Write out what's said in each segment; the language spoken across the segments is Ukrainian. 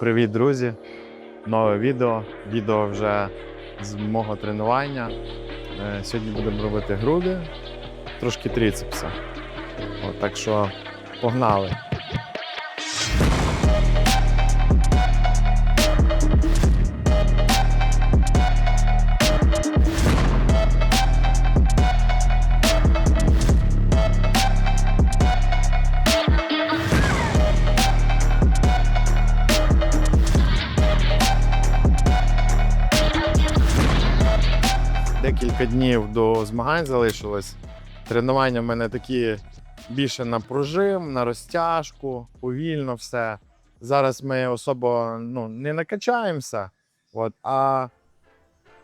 Привіт, друзі! Нове відео. Відео вже з мого тренування. Е, Сьогодні будемо робити груди, трошки трицепса. От, так що погнали. Декілька днів до змагань залишилось. Тренування в мене такі більше на пружим, на розтяжку, повільно все. Зараз ми особо ну, не накачаємося, от, а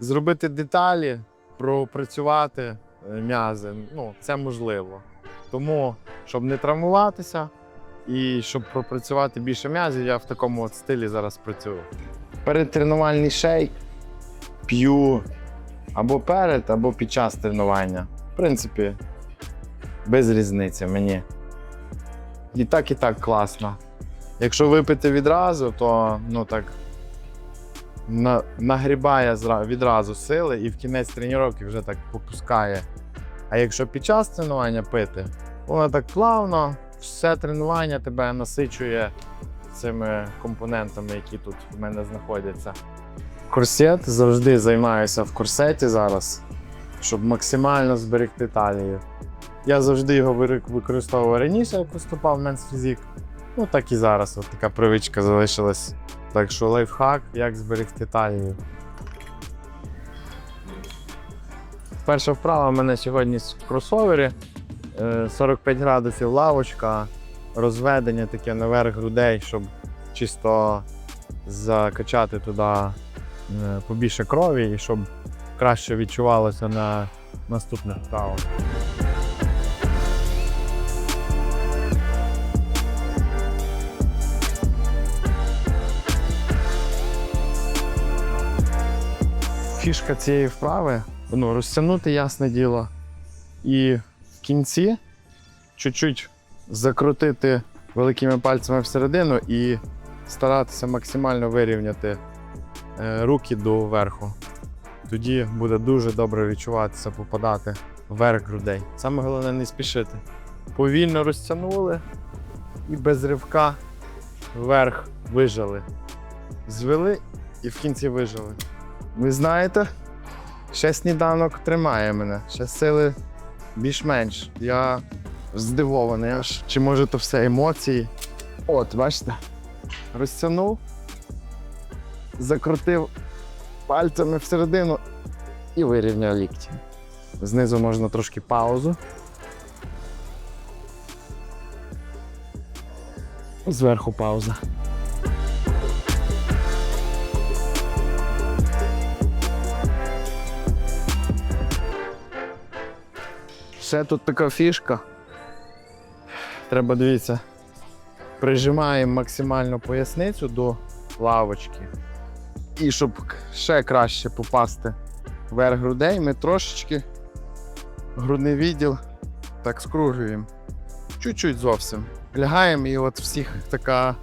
зробити деталі, пропрацювати е, м'язи, ну, це можливо. Тому, щоб не травмуватися і щоб пропрацювати більше м'язів, я в такому от стилі зараз працюю. Передтренувальний шейк п'ю або перед, або під час тренування. В принципі, без різниці мені. І так, і так класно. Якщо випити відразу, то ну так на, нагрібає відразу сили і в кінець тренування вже так попускає. А якщо під час тренування пити, воно так плавно, все тренування тебе насичує цими компонентами, які тут в мене знаходяться. Корсет завжди займаюся в корсеті зараз, щоб максимально зберегти талію. Я завжди його використовував раніше, як виступав в Men's Physique. Ну так і зараз. От така привичка залишилась. Так що лайфхак, як зберегти талію. Перша вправа в мене сьогодні в кросовері. Е, 45 градусів лавочка, розведення таке наверх грудей, щоб чисто закачати туди е, побільше крові і щоб краще відчувалося на наступних вправах. Фішка цієї вправи ну, розтягнути ясне діло. І в кінці чуть-чуть закрутити великими пальцями всередину і старатися максимально вирівняти е, руки до верху. Тоді буде дуже добре відчуватися, попадати вверх грудей. Саме головне не спішити. Повільно розтягнули і без ривка вверх вижали. Звели і в кінці вижали. Ви знаєте, ще сніданок тримає мене, ще сили більш-менш. Я здивований, аж чи може то все емоції. От, бачите, розтягнув, закрутив пальцями всередину і вирівняв лікті. Знизу можна трошки паузу. Зверху пауза. Ще тут така фішка. Треба дивіться. Прижимаємо максимально поясницю до лавочки. І щоб ще краще попасти вверх грудей, ми трошечки грудний відділ так скружуємо. Чуть-чуть зовсім. Лягаємо і от всіх така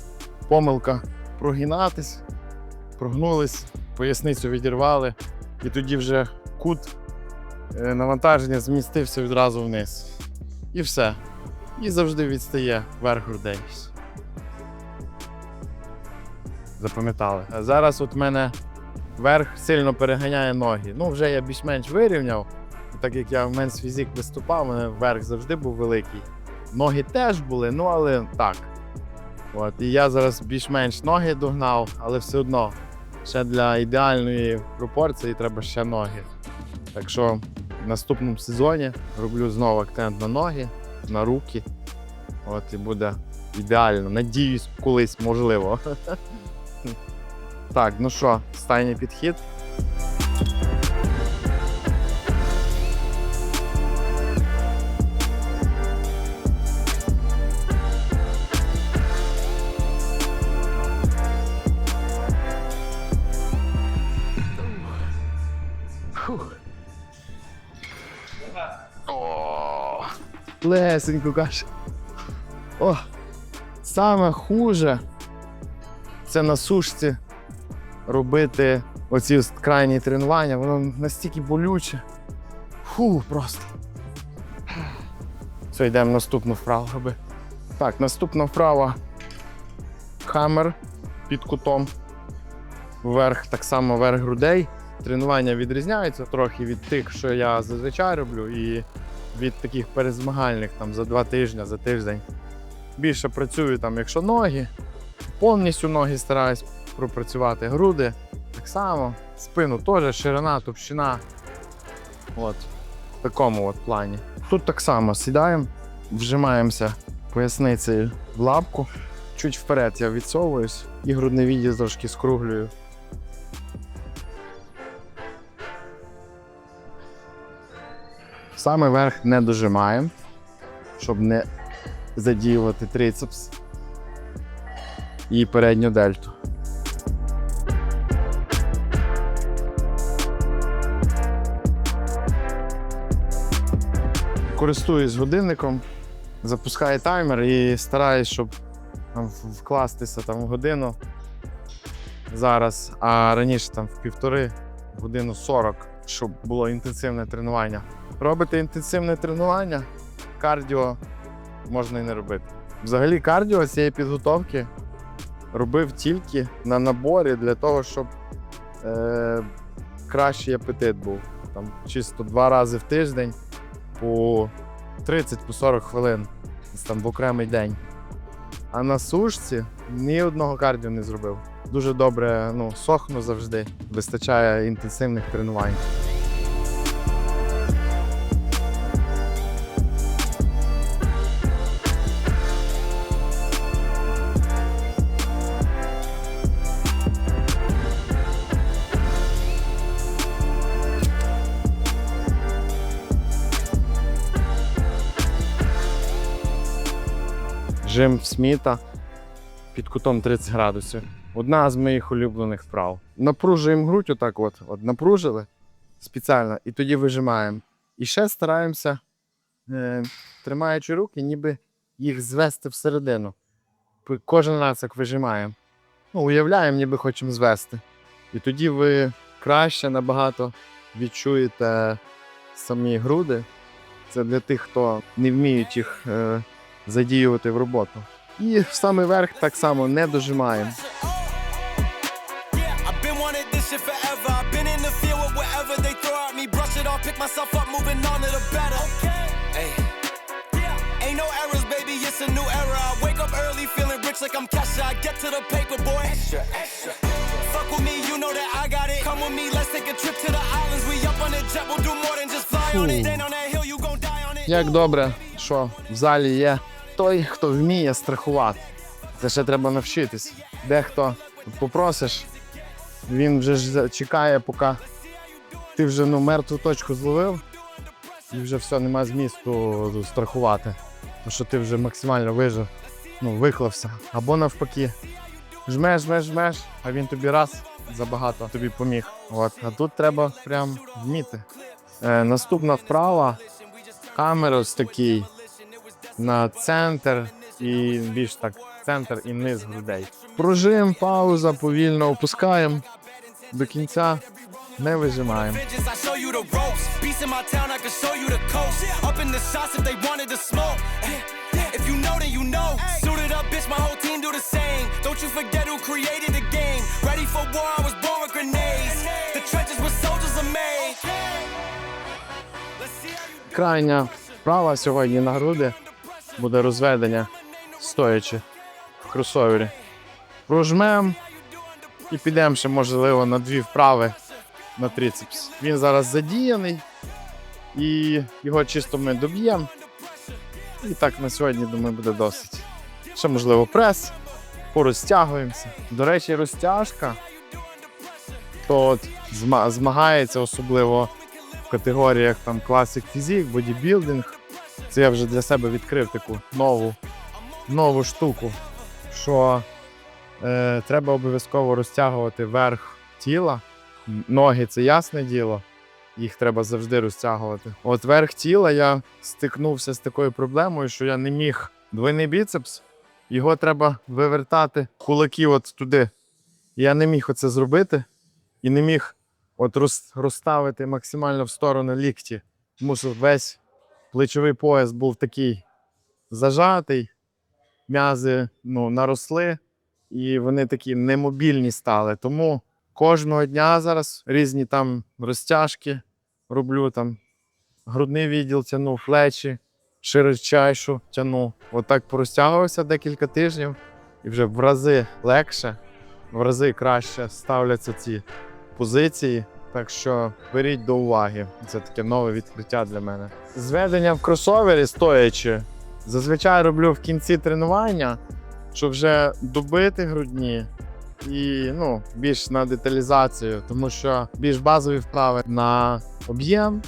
помилка прогинатись, прогнулись, поясницю відірвали, і тоді вже кут е, навантаження змістився відразу вниз. І все. І завжди відстає верх грудей. Запам'ятали. Зараз от мене верх сильно переганяє ноги. Ну, вже я більш-менш вирівняв. Так як я в Men's Physique виступав, у мене верх завжди був великий. Ноги теж були, ну але так. От, і я зараз більш-менш ноги догнав, але все одно ще для ідеальної пропорції треба ще ноги. Так що в наступному сезоні роблю знову акцент на ноги, на руки. От і буде ідеально. Надіюсь, колись можливо. Так, ну що, останній підхід. Лесенько каже. О, саме хуже Оце на сушці робити оці крайні тренування, воно настільки болюче. Фу, просто. Все, йдемо в наступну вправу роби. Так, наступна вправа. Хаммер під кутом. Вверх, так само верх грудей. Тренування відрізняються трохи від тих, що я зазвичай роблю, і від таких перезмагальних там за два тижні, за тиждень. Більше працюю там, якщо ноги, повністю ноги стараюсь пропрацювати. Груди так само, спину теж, ширина, товщина. От, в такому от плані. Тут так само сідаємо, вжимаємося поясницею в лапку. Чуть вперед я відсовуюсь і грудний відділ трошки скруглюю. Саме верх не дожимаємо, щоб не задіювати трицепс і передню дельту. Користуюсь годинником, запускаю таймер і стараюсь, щоб вкластися там, в годину зараз, а раніше там в півтори годину 40, щоб було інтенсивне тренування. Робите інтенсивне тренування, кардіо можна і не робити. Взагалі, кардіо цієї підготовки робив тільки на наборі для того, щоб е, кращий апетит був. Там чисто два рази в тиждень по 30-40 хвилин там в окремий день. А на сушці ні одного кардіо не зробив. Дуже добре ну, сохну завжди. Вистачає інтенсивних тренувань. Жим Сміта під кутом 30 градусів. Одна з моїх улюблених вправ. Напружуємо грудь, отак от, от напружили спеціально, і тоді вижимаємо. І ще стараємося, е, тримаючи руки, ніби їх звести всередину. Кожен раз як вижимаємо. Ну, уявляємо, ніби хочемо звести. І тоді ви краще набагато відчуєте самі груди. Це для тих, хто не вміють їх е, задіювати в роботу. І в самий верх так само не дожимаємо. Як добре, що в залі є той, хто вміє страхувати. Це ще треба навчитись. Дехто попросиш, він вже ж чекає, поки ти вже ну, мертву точку зловив, і вже все, нема змісту страхувати. Тому що ти вже максимально вижив, ну, виклався. Або навпаки, жмеш, жмеш, жмеш, а він тобі раз забагато тобі поміг. От. А тут треба прям вміти. Е, наступна вправа камер ось такий на центр і більш так центр і низ грудей. Пружим, пауза, повільно опускаємо до кінця, не вижимаємо. Крайня вправа сьогодні на груди буде розведення стоячи в кросовері. Прожмем і підемо ще, можливо, на дві вправи на трицепс. Він зараз задіяний, і його чисто ми доб'ємо. І так на сьогодні, думаю, буде досить. Ще, можливо, прес, порозтягуємося. До речі, розтяжка то змагається особливо в категоріях там Classic Physique, бодібілдинг. Це я вже для себе відкрив таку нову, нову штуку, що е, треба обов'язково розтягувати верх тіла. Ноги це ясне діло, їх треба завжди розтягувати. От верх тіла я стикнувся з такою проблемою, що я не міг двойний біцепс, його треба вивертати кулаки от туди Я не міг оце зробити і не міг от розставити максимально в сторону лікті. Мусив весь плечовий пояс був такий зажатий, м'язи ну, наросли, і вони такі немобільні стали. Тому кожного дня зараз різні там розтяжки роблю там. Грудний відділ тяну, плечі, широчайшу тяну. Отак порозтягувався декілька тижнів, і вже в рази легше, в рази краще ставляться ці позиції. Так що беріть до уваги. Це таке нове відкриття для мене. Зведення в кросовері стоячи. Зазвичай роблю в кінці тренування, щоб вже добити грудні і ну, більш на деталізацію, тому що більш базові вправи на об'єм.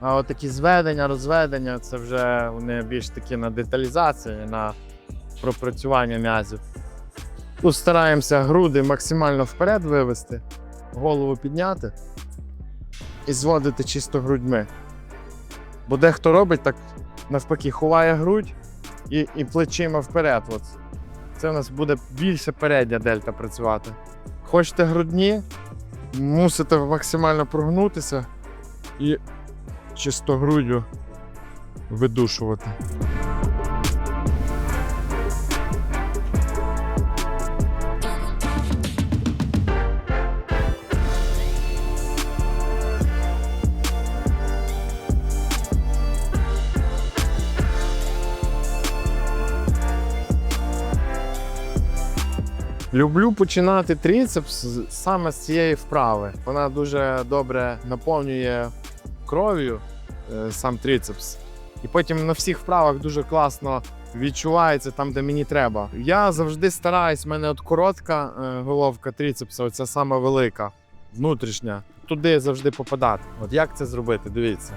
А от такі зведення, розведення це вже вони більш такі на деталізацію, на пропрацювання м'язів. Тут стараємося груди максимально вперед вивести, голову підняти і зводити чисто грудьми. Бо дехто робить так, навпаки, ховає грудь і, і плечима вперед. От. Це у нас буде більше передня дельта працювати. Хочете грудні, мусите максимально прогнутися і чисто груддю видушувати. Люблю починати трицепс саме з цієї вправи. Вона дуже добре наповнює кров'ю е, сам трицепс. І потім на всіх вправах дуже класно відчувається там, де мені треба. Я завжди стараюсь, в мене от коротка е, головка трицепса, оця сама велика, внутрішня. Туди завжди попадати. От як це зробити? Дивіться.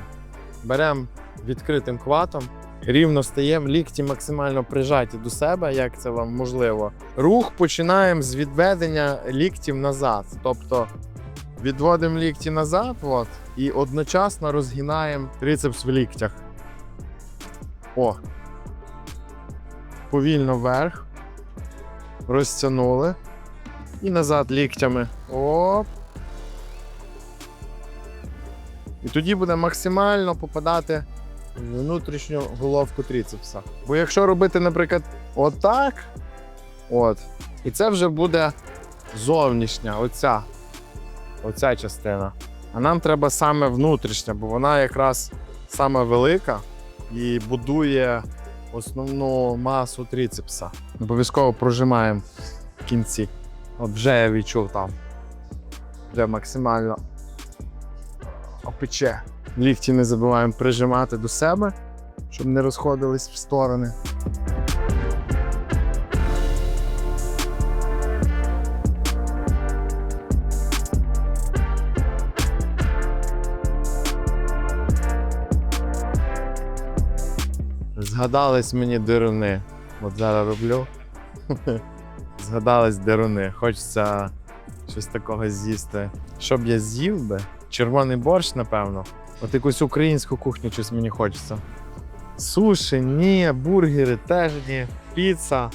Беремо відкритим кватом, рівно стаємо, лікті максимально прижаті до себе, як це вам можливо. Рух починаємо з відведення ліктів назад. Тобто відводимо лікті назад, от, і одночасно розгинаємо трицепс в ліктях. О. Повільно вверх. Розтягнули. І назад ліктями. Оп. І тоді буде максимально попадати внутрішню головку трицепса. Бо якщо робити, наприклад, отак, от, і це вже буде зовнішня, оця, оця частина. А нам треба саме внутрішня, бо вона якраз саме велика і будує основну масу трицепса. Обов'язково прожимаємо в кінці. От вже я відчув там. Вже максимально опече. Лікті не забуваємо прижимати до себе, щоб не розходились в сторони. Згадались мені дируни. От зараз роблю. Згадались дируни. Хочеться щось такого з'їсти. Щоб я з'їв би? Червоний борщ, напевно. От якусь українську кухню щось мені хочеться. Суші, ні, бургери теж ні, піца.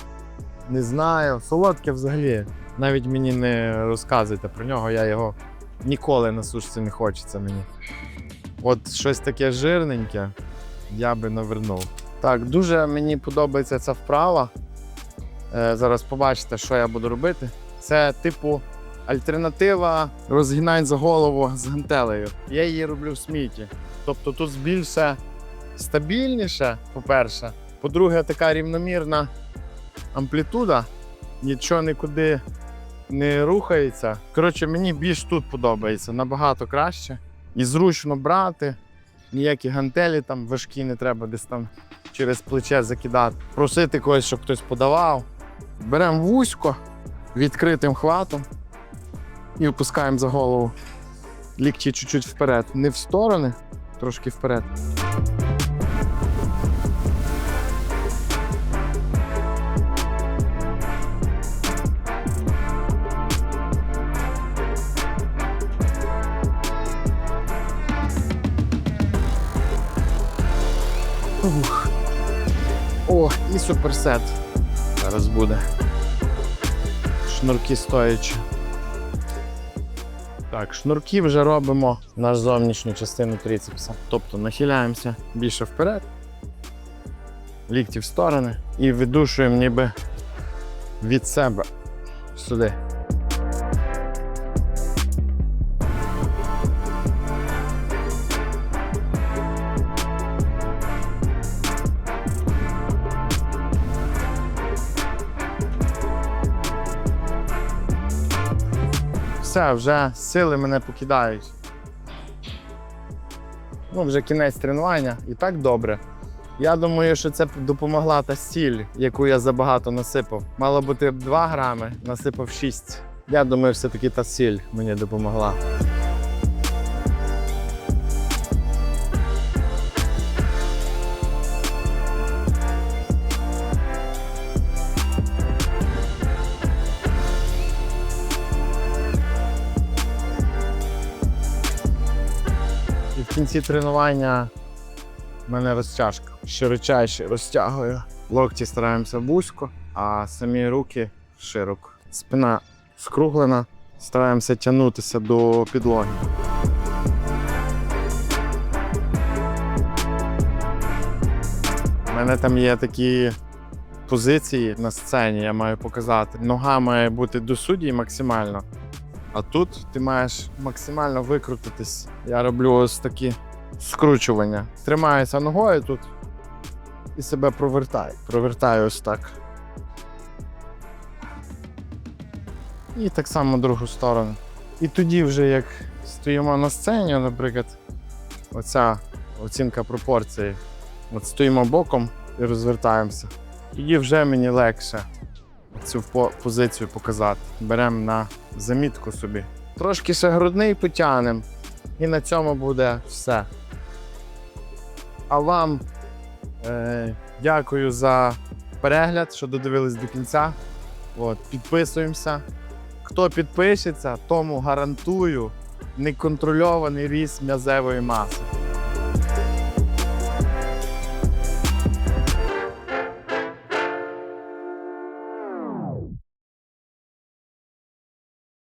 Не знаю. Солодке взагалі. Навіть мені не розказуйте про нього, я його ніколи на сушці не хочеться мені. От щось таке жирненьке я би навернув. Так, дуже мені подобається ця вправа. Е, зараз побачите, що я буду робити. Це типу альтернатива розгинань за голову з гантелею. Я її роблю в сміті. Тобто тут більше стабільніше, по-перше. По-друге, така рівномірна амплітуда, нічого нікуди не рухається. Коротше, мені більш тут подобається, набагато краще. І зручно брати. Ніякі гантелі там важкі не треба десь там через плече закидати. Просити когось, щоб хтось подавав. Беремо вузько відкритим хватом і опускаємо за голову. Лікті чуть-чуть вперед. Не в сторони, трошки вперед. Ух. О, і суперсет. Зараз буде. Шнурки стоячи. Так, шнурки вже робимо на зовнішню частину трицепса. Тобто нахиляємося більше вперед, лікті в сторони і видушуємо ніби від себе сюди. Все, вже сили мене покидають. Ну, вже кінець тренування і так добре. Я думаю, що це допомогла та сіль, яку я забагато насипав. Мало бути 2 грами, насипав 6. Я думаю, все-таки та сіль мені допомогла. Кінці тренування в мене розтяжка. Широчайше розтягую. Локті стараємося вузько, а самі руки широко. Спина скруглена, стараємося тягнутися до підлоги. У мене там є такі позиції на сцені, я маю показати. Нога має бути до судді максимально. А тут ти маєш максимально викрутитись. Я роблю ось такі скручування. Тримаюся ногою тут і себе провертаю. Провертаю ось так. І так само другу сторону. І тоді, вже як стоїмо на сцені, наприклад, оця оцінка пропорції. От стоїмо боком і розвертаємося. Тоді вже мені легше цю позицію показати. Беремо на замітку собі. Трошки ще грудний потягнемо, і на цьому буде все. А вам е, дякую за перегляд, що додивились до кінця. От, підписуємося. Хто підпишеться, тому гарантую неконтрольований ріст м'язевої маси.